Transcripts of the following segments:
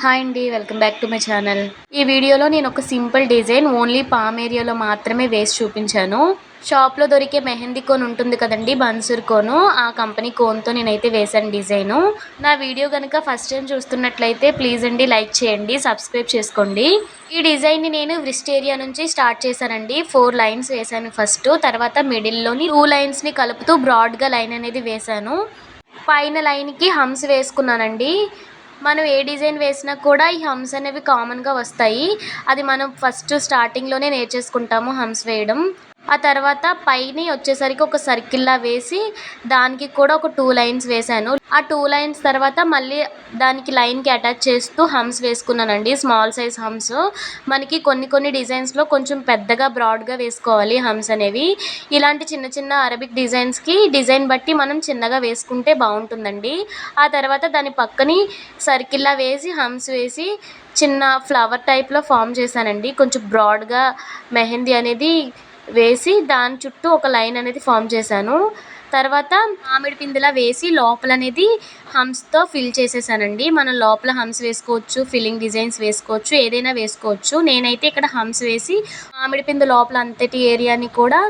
Hi అండి welcome back to my channel. ఈ వీడియోలో నేను ఒక సింపుల్ డిజైన్ ఓన్లీ పామ్ ఏరియాలో మాత్రమే వేసి చూపించాను. షాప్లో దొరికే మెహందీ కోన్ ఉంటుంది కదండి బన్సూర్ కోను. ఆ కంపెనీ కోన్తో నేనైతే వేశాను డిజైను. నా వీడియో కనుక ఫస్ట్ టైం చూస్తున్నట్లయితే ప్లీజ్ అండి లైక్ చేయండి సబ్స్క్రైబ్ చేసుకోండి. ఈ డిజైన్ని నేను వ్రిస్ట్ ఏరియా నుంచి స్టార్ట్ చేశానండి. ఫోర్ లైన్స్ వేశాను ఫస్ట్. తర్వాత మిడిల్లోని టూ లైన్స్ని కలుపుతూ బ్రాడ్గా లైన్ అనేది వేశాను. పైన లైన్కి హమ్స్ వేసుకున్నానండి. మనం ఏ డిజైన్ వేసినా కూడా ఈ హమ్స్ అనేవి కామన్గా వస్తాయి. అది మనం ఫస్ట్ స్టార్టింగ్లోనే నేర్చేసుకుంటాము హమ్స్ వేయడం. ఆ తర్వాత పైన వచ్చేసరికి ఒక సర్కిల్లా వేసి దానికి కూడా ఒక టూ లైన్స్ వేశాను. ఆ టూ లైన్స్ తర్వాత మళ్ళీ దానికి లైన్కి అటాచ్ చేస్తూ హమ్స్ వేసుకున్నానండి స్మాల్ సైజ్ హమ్స్. మనకి కొన్ని కొన్ని డిజైన్స్లో కొంచెం పెద్దగా బ్రాడ్గా వేసుకోవాలి హమ్స్ అనేవి. ఇలాంటి చిన్న చిన్న అరబిక్ డిజైన్స్కి డిజైన్ బట్టి మనం చిన్నగా వేసుకుంటే బాగుంటుందండి. ఆ తర్వాత దాని పక్కని సర్కిల్లా వేసి హమ్స్ వేసి చిన్న ఫ్లవర్ టైప్లో ఫామ్ చేశానండి. కొంచెం బ్రాడ్గా మెహందీ అనేది వేసి దాని చుట్టూ ఒక లైన్ అనేది ఫామ్ చేశాను. తర్వాత మామిడి పిందెలా వేసి లోపల అనేది హమ్స్తో ఫిల్ చేసేసానండి. మనం లోపల హమ్స్ వేసుకోవచ్చు ఫిల్లింగ్ డిజైన్స్ వేసుకోవచ్చు ఏదైనా వేసుకోవచ్చు. నేనైతే ఇక్కడ హమ్స్ వేసి మామిడి పిందె లోపల అంతటి ఏరియాని కూడా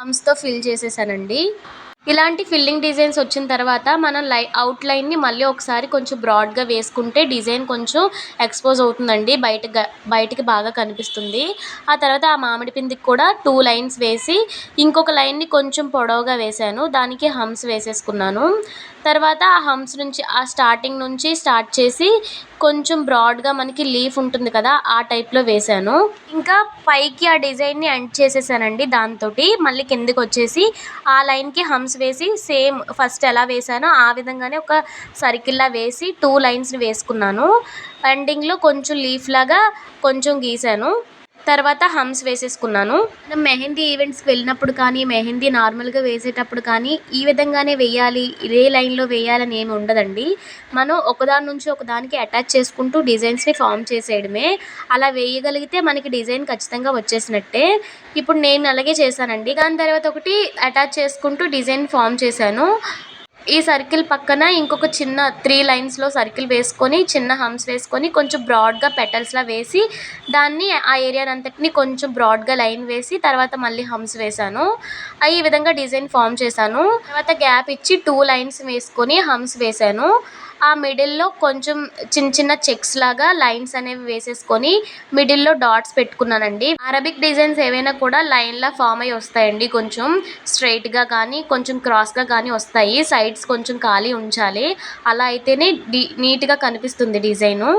హమ్స్తో ఫిల్ చేసేసానండి. ఇలాంటి ఫిల్లింగ్ డిజైన్స్ వచ్చిన తర్వాత మనం లై అవుట్లైన్ని మళ్ళీ ఒకసారి కొంచెం బ్రాడ్గా వేసుకుంటే డిజైన్ కొంచెం ఎక్స్పోజ్ అవుతుందండి. బయట బయటికి బాగా కనిపిస్తుంది. ఆ తర్వాత ఆ మామిడి పిందికి కూడా టూ లైన్స్ వేసి ఇంకొక లైన్ని కొంచెం పొడవుగా వేశాను. దానికి హమ్స్ వేసేసుకున్నాను. తర్వాత ఆ హంప్స్ నుంచి ఆ స్టార్టింగ్ నుంచి స్టార్ట్ చేసి కొంచెం బ్రాడ్గా మనకి లీఫ్ ఉంటుంది కదా ఆ టైప్లో వేశాను ఇంకా పైకి ఆ డిజైన్ని ఎండ్ చేసేసానండి దాంతో మళ్ళీ కిందకి వచ్చేసి ఆ లైన్కి హమ్స్ వేసి సేమ్ ఫస్ట్ ఎలా వేసానో ఆ విధంగానే ఒక సర్కిల్లా వేసి టూ లైన్స్ని వేసుకున్నాను. ఎండింగ్లో కొంచెం లీఫ్ లాగా కొంచెం గీసాను. తర్వాత హమ్స్ వేసేసుకున్నాను. మనం మెహందీ ఈవెంట్స్కి వెళ్ళినప్పుడు కానీ మెహందీ నార్మల్గా వేసేటప్పుడు కానీ ఈ విధంగానే వేయాలి ఇదే లైన్లో వేయాలని ఏమి ఉండదండి. మనం ఒకదాని నుంచి ఒకదానికి అటాచ్ చేసుకుంటూ డిజైన్స్ని ఫామ్ చేసేయడమే. అలా వేయగలిగితే మనకి డిజైన్ ఖచ్చితంగా వచ్చేసినట్టే. ఇప్పుడు నేను అలాగే చేశానండి. దాని తర్వాత ఒకటి అటాచ్ చేసుకుంటూ డిజైన్ ఫామ్ చేశాను. ఈ సర్కిల్ పక్కన ఇంకొక చిన్న త్రీ లైన్స్లో సర్కిల్ వేసుకొని చిన్న హమ్స్ వేసుకొని కొంచెం బ్రాడ్గా పెటల్స్లా వేసి దాన్ని ఆ ఏరియానంతటిని కొంచెం బ్రాడ్గా లైన్ వేసి తర్వాత మళ్ళీ హమ్స్ వేశాను. ఈ విధంగా డిజైన్ ఫామ్ చేశాను. తర్వాత గ్యాప్ ఇచ్చి టూ లైన్స్ వేసుకొని హమ్స్ వేశాను. ఆ మిడిల్లో కొంచెం చిన్న చిన్న చెక్స్ లాగా లైన్స్ అనేవి వేసేసుకొని మిడిల్లో డాట్స్ పెట్టుకున్నానండి. అరబిక్ డిజైన్స్ ఏవైనా కూడా లైన్లా ఫామ్ అయ్యి వస్తాయండి. కొంచెం స్ట్రైట్గా కానీ కొంచెం క్రాస్గా కానీ వస్తాయి. సైడ్స్ కొంచెం ఖాళీ ఉంచాలి. అలా అయితేనే డి నీట్గా కనిపిస్తుంది డిజైను.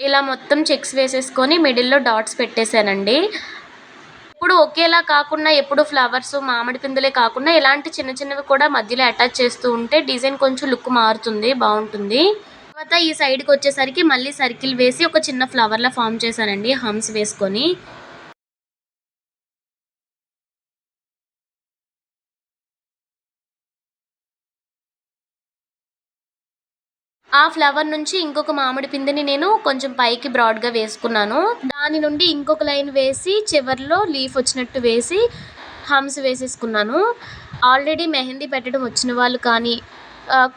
ఇలా మొత్తం చెక్స్ వేసేసుకొని మిడిల్లో డాట్స్ పెట్టేశానండి. ఎప్పుడు ఒకేలా కాకుండా ఎప్పుడు ఫ్లవర్స్ మామిడి పిందులే కాకుండా ఇలాంటి చిన్న చిన్నవి కూడా మధ్యలో అటాచ్ చేస్తూ ఉంటే డిజైన్ కొంచెం లుక్ మారుతుంది బాగుంటుంది. తర్వాత ఈ సైడ్కి వచ్చేసరికి మళ్ళీ సర్కిల్ వేసి ఒక చిన్న ఫ్లవర్లా ఫామ్ చేశానండి హమ్స్ వేసుకొని. ఆ ఫ్లవర్ నుంచి ఇంకొక మామిడి పిందెని నేను కొంచెం పైకి బ్రాడ్గా వేసుకున్నాను. దాని నుండి ఇంకొక లైన్ వేసి చివరిలో లీఫ్ వచ్చినట్టు వేసి హమ్స్ వేసేసుకున్నాను. ఆల్రెడీ మెహందీ పెట్టడం వచ్చిన వాళ్ళు కానీ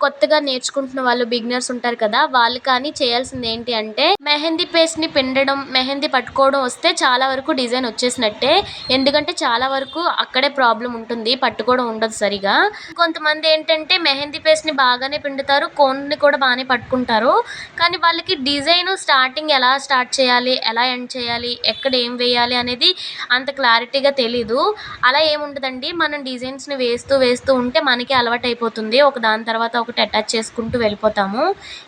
కొత్తగా నేర్చుకుంటున్న వాళ్ళు బిగినర్స్ ఉంటారు కదా వాళ్ళు కానీ చేయాల్సింది ఏంటి అంటే మెహందీ పేస్ట్ని పిండడం మెహందీ పట్టుకోవడం వస్తే చాలా వరకు డిజైన్ వచ్చేసినట్టే. ఎందుకంటే చాలా వరకు అక్కడే ప్రాబ్లం ఉంటుంది పట్టుకోవడం ఉండదు సరిగా. కొంతమంది ఏంటంటే మెహందీ పేస్ట్ని బాగానే పిండుతారు కోన్ని కూడా బాగానే పట్టుకుంటారు. కానీ వాళ్ళకి డిజైన్ స్టార్టింగ్ ఎలా స్టార్ట్ చేయాలి ఎలా ఎండ్ చేయాలి ఎక్కడ ఏం వేయాలి అనేది అంత క్లారిటీగా తెలీదు. అలా ఏముండదండి మనం డిజైన్స్ని వేస్తూ వేస్తూ ఉంటే మనకి అలవాటు అయిపోతుంది ఒక దాని తర్వాత తర్వాత ఒకటి అటాచ్ చేసుకుంటూ వెళ్ళిపోతాము.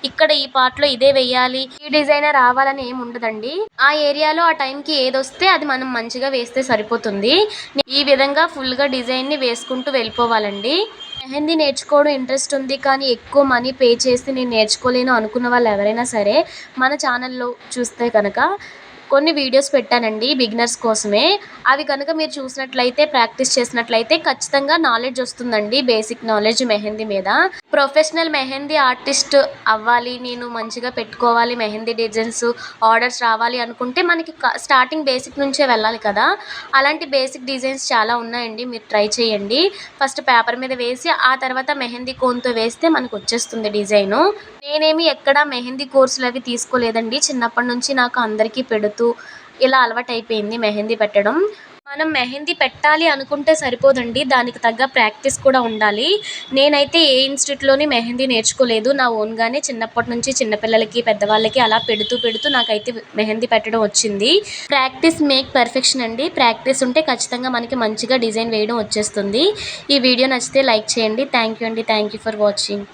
ఇక్కడ ఈ పార్ట్లో ఇదే వెయ్యాలి. ఈ డిజైనర్ రావాలని ఏమి ఉండదండి. ఆ ఏరియాలో ఆ టైంకి ఏదొస్తే అది మనం మంచిగా వేస్తే సరిపోతుంది. ఈ విధంగా ఫుల్గా డిజైన్ని వేసుకుంటూ వెళ్ళిపోవాలండి. మెహందీ నేర్చుకోవడం ఇంట్రెస్ట్ ఉంది కానీ ఎక్కువ మనీ పే చేసి నేను నేర్చుకోలేను అనుకున్న వాళ్ళు ఎవరైనా సరే మన ఛానల్లో చూస్తే కనుక కొన్ని వీడియోస్ పెట్టానండి బిగినర్స్ కోసమే. అవి కనుక మీరు చూసినట్లయితే ప్రాక్టీస్ చేసినట్లయితే ఖచ్చితంగా నాలెడ్జ్ వస్తుందండి బేసిక్ నాలెడ్జ్ మెహందీ మీద. ప్రొఫెషనల్ మెహందీ ఆర్టిస్ట్ అవ్వాలి నేను మంచిగా పెట్టుకోవాలి మెహందీ డిజైన్స్ ఆర్డర్స్ రావాలి అనుకుంటే మనకి స్టార్టింగ్ బేసిక్ నుంచే వెళ్ళాలి కదా. అలాంటి బేసిక్ డిజైన్స్ చాలా ఉన్నాయండి మీరు ట్రై చేయండి. ఫస్ట్ పేపర్ మీద వేసి ఆ తర్వాత మెహందీ కోన్తో వేస్తే మనకు వచ్చేస్తుంది డిజైను నేనేమి ఎక్కడ మెహందీ కోర్సులు అవి తీసుకోలేదండి. చిన్నప్పటి నుంచి నాకు అందరికీ పెడుతూ ఇలా అలవాటైపోయింది మెహందీ పెట్టడం. మనం మెహందీ పెట్టాలి అనుకుంటే సరిపోదండి. దానికి తగ్గ ప్రాక్టీస్ కూడా ఉండాలి. నేనైతే ఏ ఇన్స్టిట్యూట్లోని మెహందీ నేర్చుకోలేదు. నా ఓన్గానే చిన్నప్పటి నుంచి చిన్నపిల్లలకి పెద్దవాళ్ళకి అలా పెడుతూ పెడుతూ నాకైతే మెహందీ పెట్టడం వచ్చింది. ప్రాక్టీస్ మేక్ పర్ఫెక్షన్ అండి. ప్రాక్టీస్ ఉంటే ఖచ్చితంగా మనకి మంచిగా డిజైన్ వేయడం వచ్చేస్తుంది. ఈ వీడియో నచ్చితే లైక్ చేయండి. థ్యాంక్ యూ అండి. Thank you for watching.